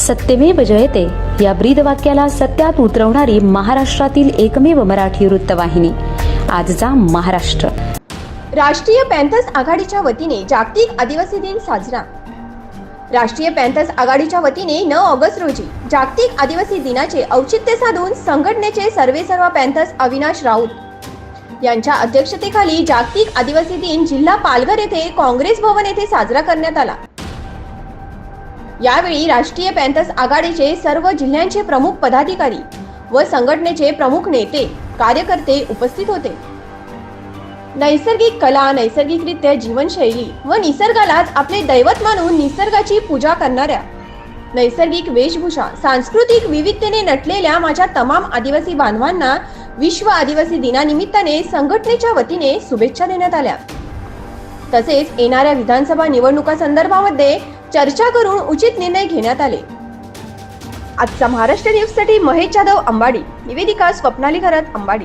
सत्यमेव जयते. या ब्रीद वाक्याला सत्यात उतरवणारी महाराष्ट्रातील एकमेव मराठी वृत्तवाहिनी. आजचा महाराष्ट्र. राष्ट्रीय पॅन्थर्स आघाडीच्या वतीने जागतिक आदिवासी दिन साजरा. राष्ट्रीय पॅन्थर्स आघाडीच्या वतीने नऊ ऑगस्ट रोजी जागतिक आदिवासी दिनाचे औचित्य साधून संघटनेचे सर्वेसर्वा पॅन्थर्स अविनाश राऊत यांच्या अध्यक्षतेखाली जागतिक आदिवासी दिन जिल्हा पालघर येथे काँग्रेस भवन येथे साजरा करण्यात आला. यावेळी राष्ट्रीय पॅन्थर्स आघाडीचे सर्व जिल्ह्यांचे प्रमुख पदाधिकारी व संघटनेचे प्रमुख नेते कार्यकर्ते उपस्थित होते. नैसर्गिक कला नैसर्गिकरित्या जीवनशैली व निसर्गालाच आपले दैवत मानून निसर्गाची पूजा करणाऱ्या नैसर्गिक वेशभूषा सांस्कृतिक विविधतेने नटलेल्या माझ्या तमाम आदिवासी बांधवांना विश्व आदिवासी दिनानिमित्ताने संघटनेच्या वतीने शुभेच्छा देण्यात आल्या. तसेच येणाऱ्या विधानसभा निवडणुका संदर्भामध्ये चर्चा करून उचित निर्णय घेण्यात आले. आजचा महाराष्ट्र न्यूजसाठी महेश जाधव अंबाडी निवेदिका स्वप्नाली घरात अंबाडी.